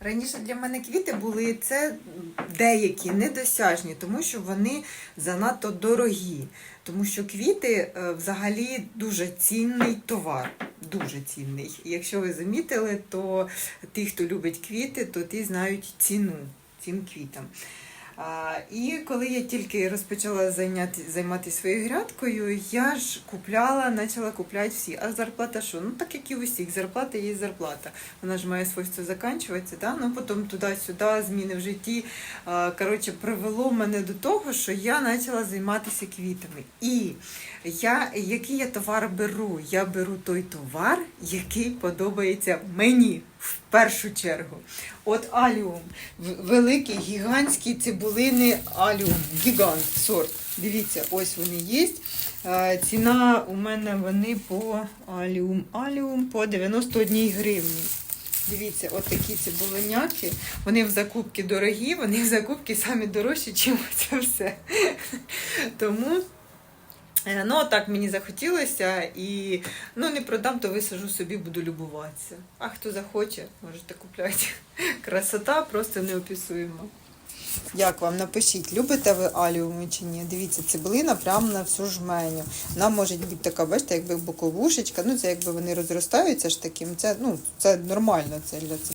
Раніше для мене квіти були це деякі недосяжні, тому що вони занадто дорогі. Тому що квіти е, взагалі дуже цінний товар. Дуже цінний. Якщо ви замітили, то ті, хто любить квіти, то ті знають ціну цим квітам. І коли я тільки розпочала зайняти, займатися своєю грядкою, я ж купляла, почала купляти всі. А зарплата що? Ну так як і у всіх, зарплата є зарплата. Вона ж має свойство закінчуватися, да? ну потім туди-сюди, зміни в житті. Коротше, привело мене до того, що я почала займатися квітами. І я, який я товар беру? Я беру той товар, який подобається мені в першу чергу. От аліум, В- великі, гігантські цибулини аліум, гігант сорт. Дивіться, ось вони є. Е, Ціна у мене вони по аліум, аліум по 91 гривні. Дивіться, от такі цибулиняки. Вони в закупці дорогі, вони в закупці самі дорожчі, ніж це все. Тому. Е, Ну, так мені захотілося, і ну не продам, то висажу собі, буду любуватися. А хто захоче, можете купляти. Красота просто неописуєма. Як вам напишіть, любите ви аліуми чи ні? Дивіться, цибулина прямо на всю жменю. Вона може бути така, бачите, якби боковушечка. Ну, це якби вони розростаються ж таким. Це, ну, це нормально це для цибулини.